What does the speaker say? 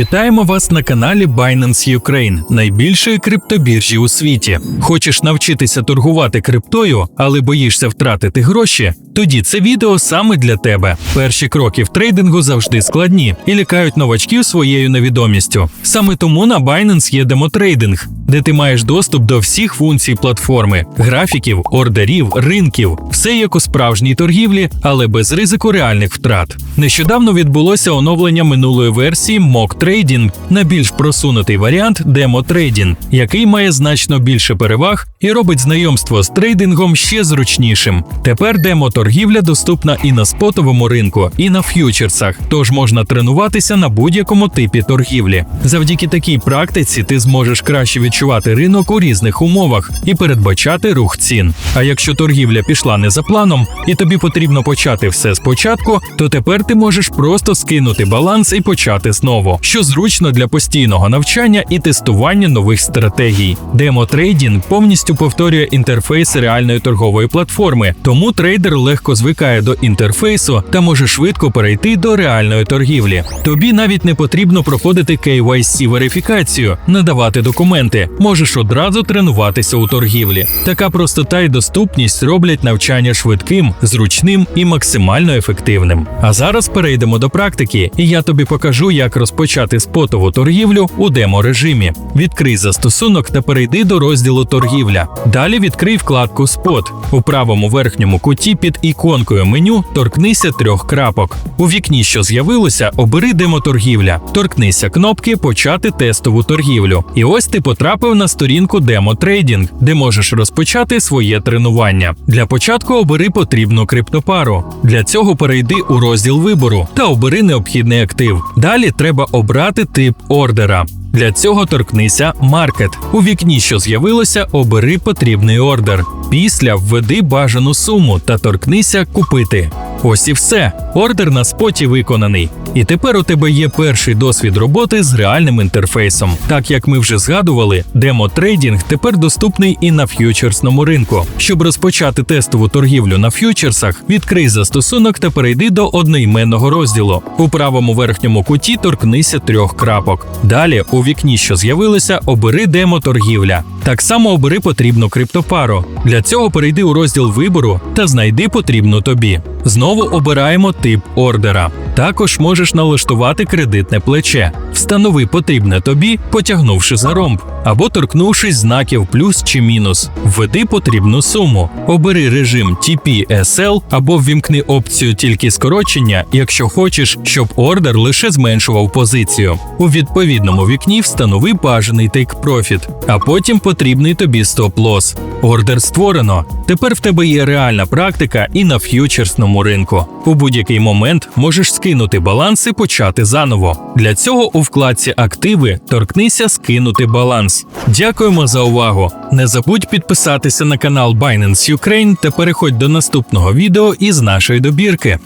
Вітаємо вас на каналі Binance Ukraine, найбільшої криптобіржі у світі. Хочеш навчитися торгувати криптою, але боїшся втратити гроші? Тоді це відео саме для тебе. Перші кроки в трейдингу завжди складні і лякають новачків своєю невідомістю. Саме тому на Binance є демотрейдинг, де ти маєш доступ до всіх функцій платформи, графіків, ордерів, ринків, все як у справжній торгівлі, але без ризику реальних втрат. Нещодавно відбулося оновлення минулої версії Mock Trading на більш просунутий варіант Demo Trading, який має значно більше переваг і робить знайомство з трейдингом ще зручнішим. Тепер демо-торгівля доступна і на спотовому ринку, і на ф'ючерсах, тож можна тренуватися на будь-якому типі торгівлі. Завдяки такій практиці ти зможеш краще відчувати ринок у різних умовах і передбачати рух цін. А якщо торгівля пішла не за планом, і тобі потрібно почати все спочатку, то тепер ти можеш просто скинути баланс і почати знову, що зручно для постійного навчання і тестування нових стратегій. Демо-трейдінг повністю повторює інтерфейси реальної торгової платформи, тому трейдер легко звикає до інтерфейсу та може швидко перейти до реальної торгівлі. Тобі навіть не потрібно проходити KYC верифікацію, надавати документи. Можеш одразу тренуватися у торгівлі. Така простота і доступність роблять навчання швидким, зручним і максимально ефективним. А зараз перейдемо до практики, і я тобі покажу, як розпочати спотову торгівлю у демо-режимі. Відкрий застосунок та перейди до розділу торгівля. Далі відкрий вкладку Спот. У правому верхньому куті під іконкою меню торкнися трьох крапок. У вікні, що з'явилося, обери демо-торгівля. Торкнися кнопки Почати тестову торгівлю. І ось ти потрапив на сторінку Демо Трейдінг, де можеш розпочати своє тренування. Для початку обери потрібну криптопару. Для цього перейди у розділ вибору та обери необхідний актив. Далі треба обрати тип ордера. Для цього торкнися Маркет. У вікні, що з'явилося, обери потрібний ордер. Після введи бажану суму та торкнися Купити. Ось і все. Ордер на споті виконаний. І тепер у тебе є перший досвід роботи з реальним інтерфейсом. Так як ми вже згадували, демо-трейдінг тепер доступний і на ф'ючерсному ринку. Щоб розпочати тестову торгівлю на ф'ючерсах, відкрий застосунок та перейди до одноіменного розділу. У правому верхньому куті торкнися трьох крапок. Далі у вікні, що з'явилося, обери демо-торгівля. Так само обери потрібну криптопару. Для цього перейди у розділ вибору та знайди потрібну тобі. Знову обираємо тип ордера. Також можеш налаштувати кредитне плече. Встанови потрібне тобі, потягнувши за ромб, або торкнувшись знаків плюс чи мінус. Введи потрібну суму. Обери режим TP-SL або ввімкни опцію тільки скорочення, якщо хочеш, щоб ордер лише зменшував позицію. У відповідному вікні встанови бажаний take profit, а потім потрібний тобі стоп-лосс. Ордер створено. Тепер в тебе є реальна практика і на ф'ючерсному ринку. У будь-який момент можеш скинути баланс і почати заново. Для цього у вкладці Активи торкнися скинути баланс. Дякуємо за увагу! Не забудь підписатися на канал Binance Ukraine та переходь до наступного відео із нашої добірки.